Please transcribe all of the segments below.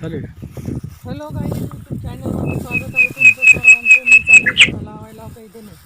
चालेल. हॅलो काही यूट्यूब चॅनलमध्ये स्वागत आहे. तुमचं सर्वांचं. मी चालू झाला लावायला. काही नाही.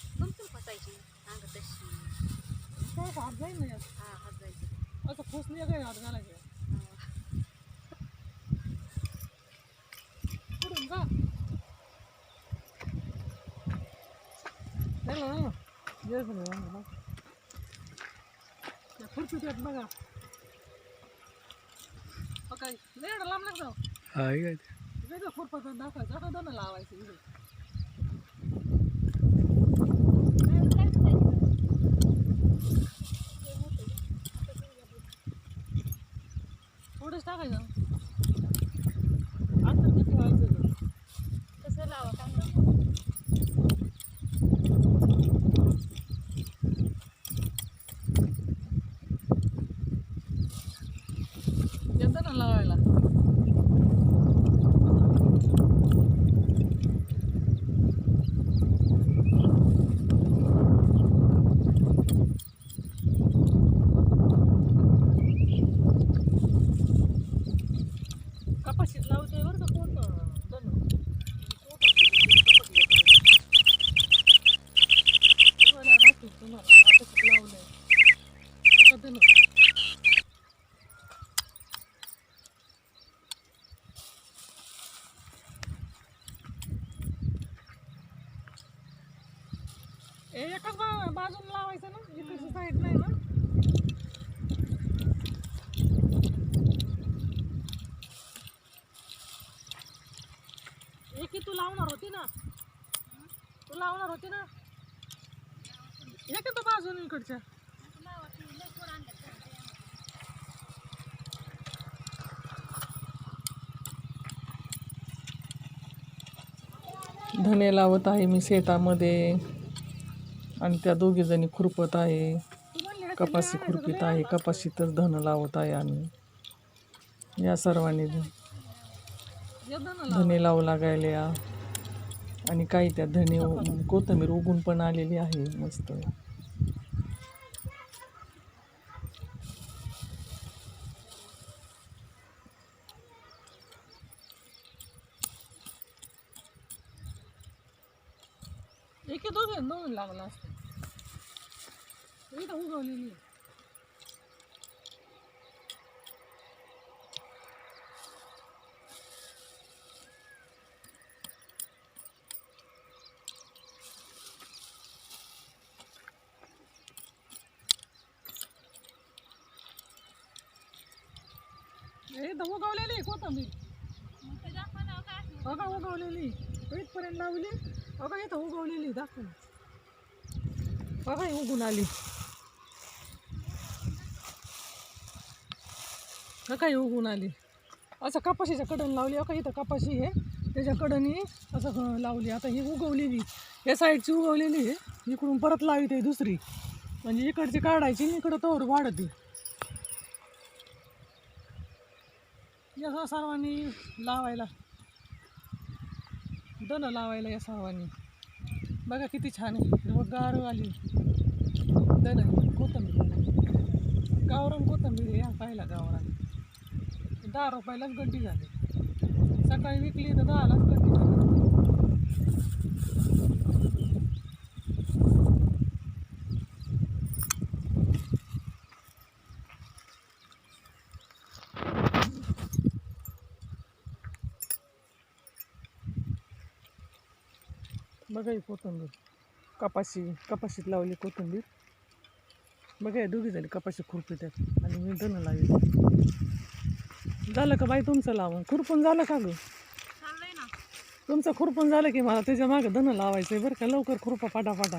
नाही दुमतून फसायची. अंग तशी. काय हात जाईल ना यात. हा हात जायचं. असं खोसली काय हात घालायचे पुढून जा. नाही ना, नाही ना. येस ना, येस ना. त्या खुर्चीत येत बघा. हो काय लय एवढं लांब लागतो हा हे काय? ते. वेगळं दाखवायचं आता दोन लावायचं ওটা টাকা দাও कपाशीत लावते बरं का कोणतं दण. आता हे एकाच बा- बाजूला लावायचं ना इकडची साईड नाही ना एकी तू लावणार होती ना. तू लावणार होती ना? एक तो बाजून इकडच्या. धने लावत आहे मी शेतामध्ये. आणि त्या दोघी जणी खुरपत आहे. कपाशी खुरपीत आहे. कपाशीतच धन लावत आहे आम्ही. या सर्वांनी धने लावू. लागायला आणि काही त्या धने कोथंबीर कोथिंबीर उगून पण आलेली आहे मस्त. एके दोघे दोन लागला असतो. उगवलेली उगवलेली हे तर उगवलेली आहे कोथंबीर. बघा उगवलेली. इथपर्यंत लावली. बघा इथं उगवलेली दाखव बघा उगून आली. काही उगून आली. असं कपाशीच्या कडण लावली. अका इथं कपाशी आहे. त्याच्या कडनी असं लावली. आता ही उगवलेली. या साईडची उगवलेली आहे. इकडून परत लावी ते दुसरी. म्हणजे इकडची काढायची आणि इकडं तोवर वाढते. या सर्वांनी लावायला. दण लावायला या सर्वांनी. बघा किती छान आहे. हिरवगार आली. दण कोथंबीर गावरान कोथंबीर या पाहिला गावरान. दहा रुपयालाच गड्डी झाली. सकाळी विकली तर दहालाच गड्डी झाली. बघा ही कोथिंबीर. कपाशी कपाशीत लावली कोथिंबीर. बघा या दोघी झाली कपाशी खुरपीत आणि मी धन लावली झालं का बाई तुमचं लावून? खुरपून झालं का गं? तुमचं खुरपण झालं की मला त्याच्या मागं धन लावायचं आहे बरं का? लवकर खुरपा पाटा पाटा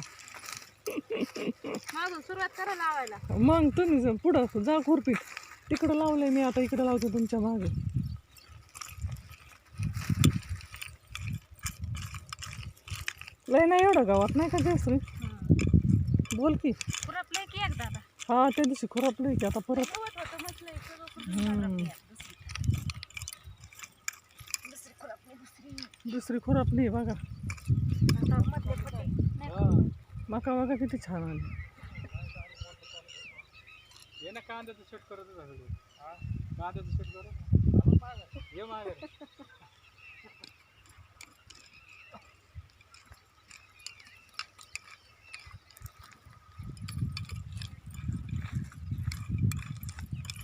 माझून सुरुवात करा लावायला. मग तुम्ही पुढं जा खुरपीत. तिकडं लावलंय मी आता इकडं लावते तुमच्या मागे. लय नाही एवढं गावात नाही का जयश्री बोल की. खुरपलंय हा त्या दिवशी खुरपलंय की आता परत. गवत होतं म्हटलंय सगळं खुरपून हम्म. खुरपलंय दुसरी दुसरी खुरपली दुसरी. दुसरी खुरपली बघा. आता मधले खोटे. नाही मका बघा किती छान आली. ये ना कांद्याचं शूट करत झालं कांद्याचं शूट करत ये मागे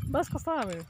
बस कसा वेळ